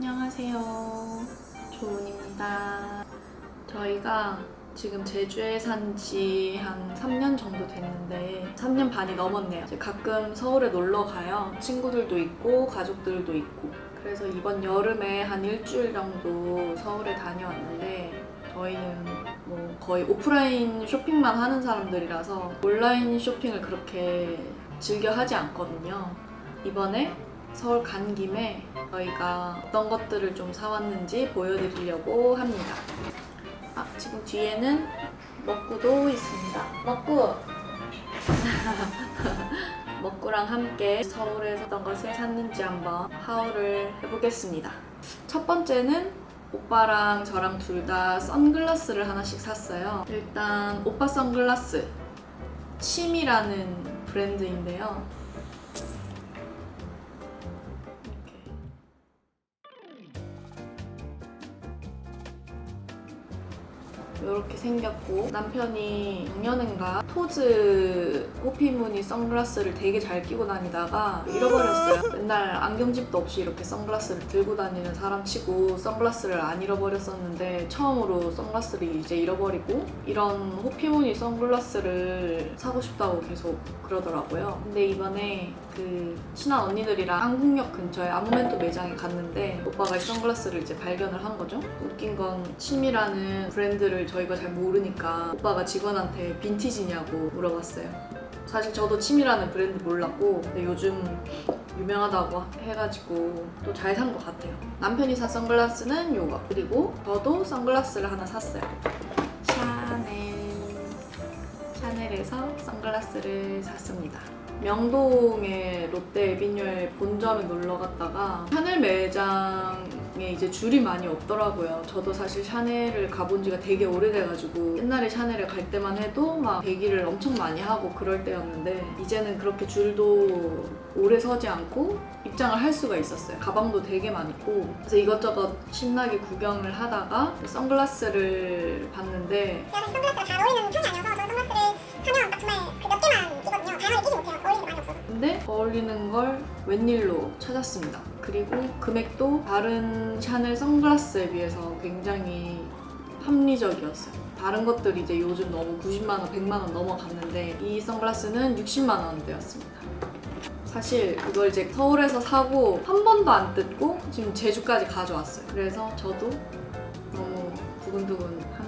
안녕하세요. 조은입니다. 저희가 지금 제주에 산 지 한 3년 정도 됐는데 3년 반이 넘었네요. 가끔 서울에 놀러 가요. 친구들도 있고 가족들도 있고. 그래서 이번 여름에 한 일주일 정도 서울에 다녀왔는데 저희는 뭐 거의 오프라인 쇼핑만 하는 사람들이라서 온라인 쇼핑을 그렇게 즐겨 하지 않거든요. 이번에 서울 간 김에 저희가 어떤 것들을 좀 사왔는지 보여드리려고 합니다. 아, 지금 뒤에는 먹구도 있습니다. 먹구! 먹구랑 함께 서울에서 어떤 것을 샀는지 한번 하울을 해보겠습니다. 첫 번째는 오빠랑 저랑 둘 다 선글라스를 하나씩 샀어요. 일단 오빠 선글라스 침이라는 브랜드인데요. 이렇게 생겼고 남편이 작년인가 토즈 호피무늬 선글라스를 되게 잘 끼고 다니다가 잃어버렸어요. 맨날 안경집도 없이 이렇게 선글라스를 들고 다니는 사람 치고 선글라스를 안 잃어버렸었는데 처음으로 선글라스를 이제 잃어버리고 이런 호피무늬 선글라스를 사고 싶다고 계속 그러더라고요. 근데 이번에 그 친한 언니들이랑 한국역 근처에 아무멘토 매장에 갔는데 오빠가 이 선글라스를 이제 발견을 한 거죠. 웃긴 건 침이라는 브랜드를 저희가 잘 모르니까 오빠가 직원한테 빈티지냐고 물어봤어요. 사실 저도 침이라는 브랜드 몰랐고 근데 요즘 유명하다고 해가지고 또 잘 산 것 같아요. 남편이 산 선글라스는 요거 그리고 저도 선글라스를 하나 샀어요. 샤넬 샤넬에서 선글라스를 샀습니다. 명동의 롯데 에비뉴에 본점에 놀러 갔다가 샤넬 매장에 이제 줄이 많이 없더라고요. 저도 사실 샤넬을 가본 지가 되게 오래돼가지고 옛날에 샤넬을 갈 때만 해도 막 대기를 엄청 많이 하고 그럴 때였는데 이제는 그렇게 줄도 오래 서지 않고 입장을 할 수가 있었어요. 가방도 되게 많고 그래서 이것저것 신나게 구경을 하다가 선글라스를 봤는데 사실 선글라스가 잘 어울리는 편이 아니어서 저 선글라스를 사면 근데 어울리는 걸 웬일로 찾았습니다. 그리고 금액도 다른 샤넬 선글라스에 비해서 굉장히 합리적이었어요. 다른 것들이 이제 요즘 너무 90만 원, 100만 원 넘어갔는데 이 선글라스는 60만 원대였습니다. 사실 이걸 이제 서울에서 사고 한 번도 안 뜯고 지금 제주까지 가져왔어요. 그래서 저도 너무 두근두근합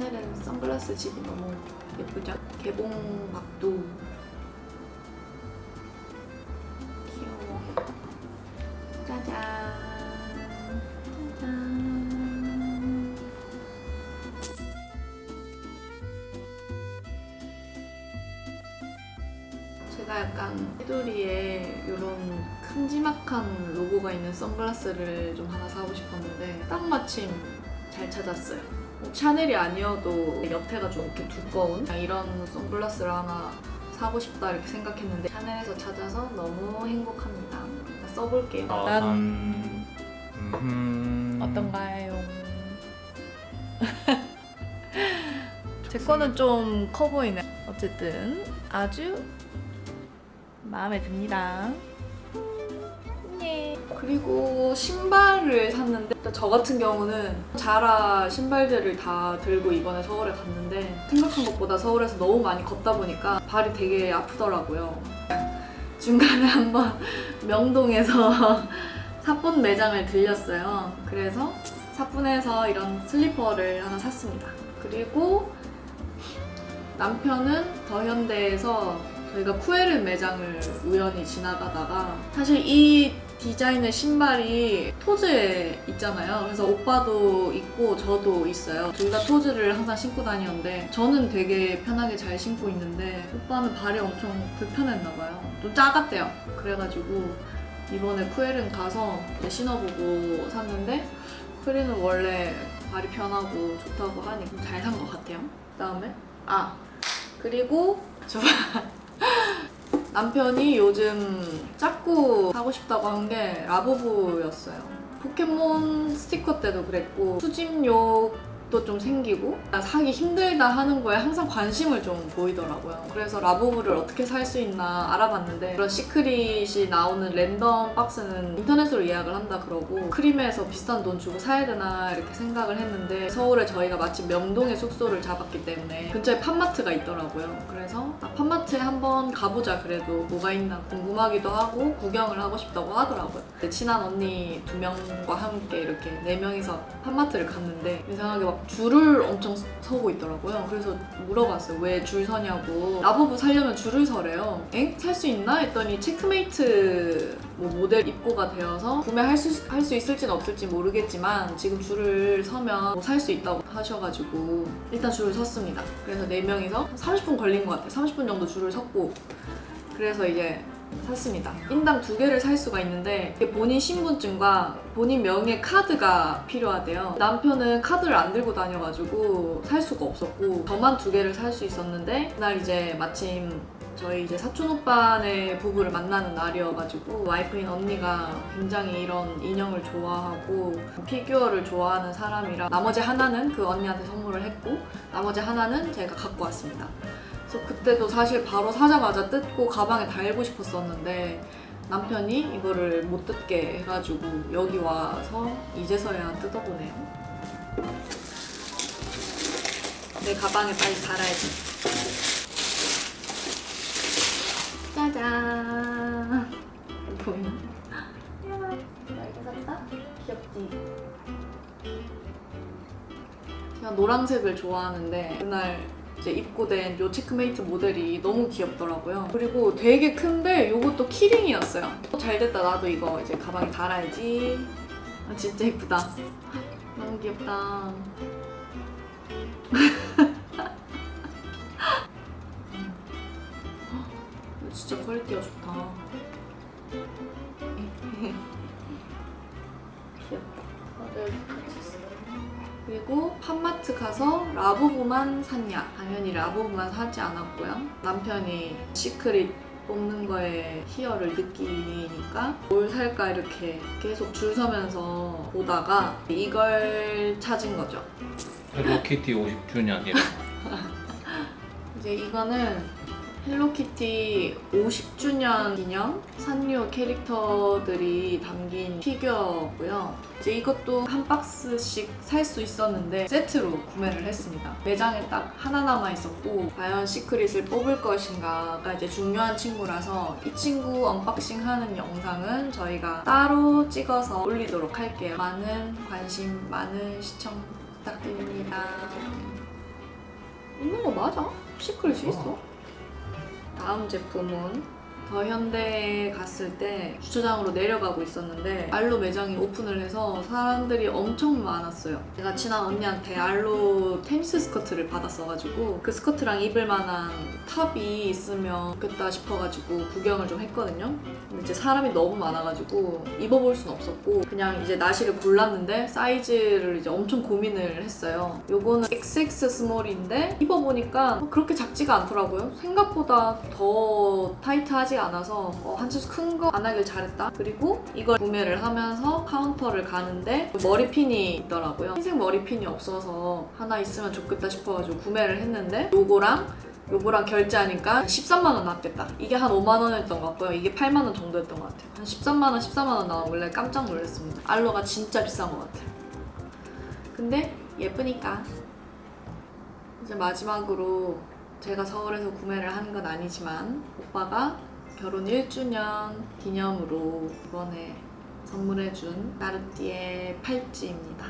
샤넬은 선글라스 집이 너무 예쁘죠? 개봉박도 귀여워. 짜잔. 짜잔. 제가 약간 테두리에 이런 큼지막한 로고가 있는 선글라스를 좀 하나 사고 싶었는데 딱 마침 잘 찾았어요. 뭐 샤넬이 아니어도 옆에가 좀 이렇게 두꺼운 이런 선글라스를 하나 사고 싶다 이렇게 생각했는데 샤넬에서 찾아서 너무 행복합니다. 써볼게요. 난 음... 어떤가요? 제 거는 좀 커 보이네. 어쨌든 아주 마음에 듭니다. 예. 그리고 신발을 샀는데 저 같은 경우는 자라 신발들을 다 들고 이번에 서울에 갔는데 생각한 것보다 서울에서 너무 많이 걷다 보니까 발이 되게 아프더라고요. 중간에 한번 명동에서 사뿐 매장을 들렸어요. 그래서 사뿐에서 이런 슬리퍼를 하나 샀습니다. 그리고 남편은 더현대에서 저희가 쿠에르 매장을 우연히 지나가다가 사실 이 디자인의 신발이 토즈에 있잖아요. 그래서 오빠도 있고 저도 있어요. 둘 다 토즈를 항상 신고 다니는데 저는 되게 편하게 잘 신고 있는데 오빠는 발이 엄청 불편했나 봐요. 좀 작았대요. 그래가지고 이번에 쿠에른 가서 신어보고 샀는데 쿠에른은 원래 발이 편하고 좋다고 하니 잘 산 것 같아요. 그다음에 아 그리고 저 남편이 요즘 짝구 사고 싶다고 한 게 라부부였어요. 포켓몬 스티커 때도 그랬고 수집용 도 좀 생기고 사기 힘들다 하는 거에 항상 관심을 좀 보이더라고요. 그래서 라부부를 어떻게 살 수 있나 알아봤는데 그런 시크릿이 나오는 랜덤 박스는 인터넷으로 예약을 한다 그러고 크림에서 비싼 돈 주고 사야 되나 이렇게 생각을 했는데 서울에 저희가 마침 명동에 숙소를 잡았기 때문에 근처에 판마트가 있더라고요. 그래서 아, 판마트에 한번 가보자 그래도 뭐가 있나 궁금하기도 하고 구경을 하고 싶다고 하더라고요. 친한 언니 두 명과 함께 이렇게 네 명이서 판마트를 갔는데 이상하게 막 줄을 엄청 서고 있더라고요. 그래서 물어봤어요. 왜 줄 서냐고. 라부부 살려면 줄을 서래요. 엥? 살 수 있나? 했더니 체크메이트 뭐 모델 입고가 되어서 구매할 수, 할 수 있을지는 없을지 모르겠지만 지금 줄을 서면 뭐 살수 있다고 하셔가지고 일단 줄을 섰습니다. 그래서 네명이서 30분 걸린 것 같아요. 30분 정도 줄을 섰고 그래서 이제 샀습니다. 인당 두 개를 살 수가 있는데 본인 신분증과 본인 명의 카드가 필요하대요. 남편은 카드를 안 들고 다녀가지고 살 수가 없었고 저만 두 개를 살 수 있었는데 그날 이제 마침 저희 이제 사촌 오빠네 부부를 만나는 날이어가지고 와이프인 언니가 굉장히 이런 인형을 좋아하고 피규어를 좋아하는 사람이라 나머지 하나는 그 언니한테 선물을 했고 나머지 하나는 제가 갖고 왔습니다. 그래서 그때도 사실 바로 사자마자 뜯고 가방에 달고 싶었었는데 남편이 이거를 못 뜯게 해가지고 여기 와서 이제서야 뜯어보네요. 내 가방에 빨리 달아야지. 짜잔. 보이나? 이렇게 샀다? 귀엽지? 제가 노란색을 좋아하는데 그날 이제 입고된 요 체크메이트 모델이 너무 귀엽더라고요. 그리고 되게 큰데 요것도 키링이었어요. 잘 됐다. 나도 이거 이제 가방에 달아야지. 아, 진짜 예쁘다. 너무 귀엽다. 이거 진짜 퀄리티가 좋다. 귀엽다. 다들. 그리고 팜마트 가서 라부부만 샀냐? 당연히 라부부만 사지 않았고요. 남편이 시크릿 뽑는 거에 희열을 느끼니까 뭘 살까 이렇게 계속 줄 서면서 보다가 이걸 찾은 거죠. 헬로키티 50주년이라 이제 이거는 헬로키티 50주년 기념 산류 캐릭터들이 담긴 피규어고요. 이제 이것도 한 박스씩 살 수 있었는데 세트로 구매를 했습니다. 매장에 딱 하나 남아 있었고 과연 시크릿을 뽑을 것인가가 이제 중요한 친구라서 이 친구 언박싱 하는 영상은 저희가 따로 찍어서 올리도록 할게요. 많은 관심, 많은 시청 부탁드립니다. 있는 거 맞아? 시크릿이 있어? 다음 제품은 더 현대에 갔을 때 주차장으로 내려가고 있었는데 알로 매장이 오픈을 해서 사람들이 엄청 많았어요. 제가 친한 언니한테 알로 테니스 스커트를 받았어가지고 그 스커트랑 입을 만한 탑이 있으면 좋겠다 싶어가지고 구경을 좀 했거든요. 근데 이제 사람이 너무 많아가지고 입어볼 순 없었고 그냥 이제 나시를 골랐는데 사이즈를 이제 엄청 고민을 했어요. 요거는 XX 스몰인데 입어보니까 그렇게 작지가 않더라고요. 생각보다 더 타이트하지 않아서 어, 한 치수 큰 거 안 하길 잘했다. 그리고 이걸 구매를 하면서 카운터를 가는데 머리핀이 있더라고요. 흰색 머리핀이 없어서 하나 있으면 좋겠다 싶어가지고 구매를 했는데 요거랑 요거랑 결제하니까 13만 원 나왔겠다. 이게 한 5만 원이었던 것 같고요. 이게 8만 원 정도였던 것 같아요. 한 13만 원, 14만 원 나오길래 깜짝 놀랐습니다. 알로가 진짜 비싼 것 같아요. 근데 예쁘니까. 이제 마지막으로 제가 서울에서 구매를 한건 아니지만 오빠가 결혼 1주년 기념으로 이번에 선물해준 까르띠에 팔찌입니다.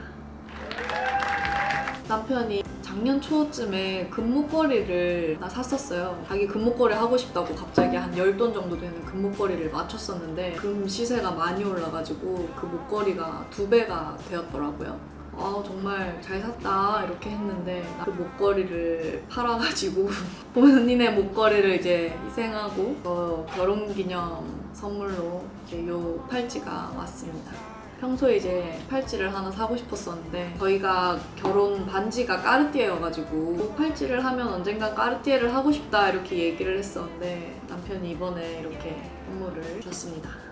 남편이 작년 초쯤에 금목걸이를 하나 샀었어요. 자기 금목걸이 하고 싶다고 갑자기 한 10돈 정도 되는 금목걸이를 맞췄었는데 금 시세가 많이 올라가지고 그 목걸이가 두 배가 되었더라고요. 아 정말 잘 샀다 이렇게 했는데 그 목걸이를 팔아가지고 본인의 목걸이를 이제 희생하고 어, 결혼기념 선물로 이제 요 팔찌가 왔습니다. 평소에 이제 팔찌를 하나 사고 싶었었는데 저희가 결혼 반지가 까르띠에여가지고 그 팔찌를 하면 언젠간 까르띠에를 하고 싶다 이렇게 얘기를 했었는데 남편이 이번에 이렇게 선물을 줬습니다.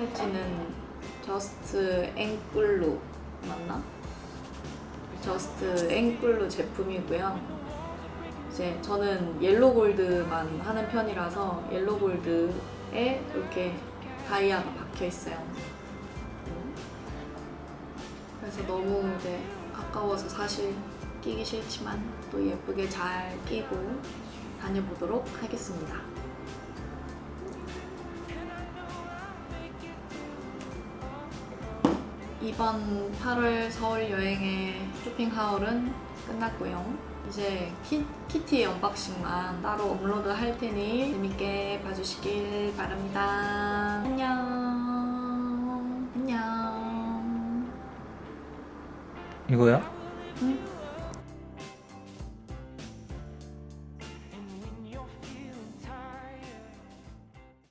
팔찌는 저스트 앵꿀루 맞나? 저스트 앵꿀루 제품이고요. 이제 저는 옐로 골드만 하는 편이라서 옐로 골드에 이렇게 다이아가 박혀 있어요. 그래서 너무 이제 아까워서 사실 끼기 싫지만 또 예쁘게 잘 끼고 다녀보도록 하겠습니다. 이번 8월 서울 여행의 쇼핑 하울은 끝났고요. 이제 키, 키티 언박싱만 따로 업로드 할 테니 재밌게 봐주시길 바랍니다. 안녕. 안녕. 이거야? 응?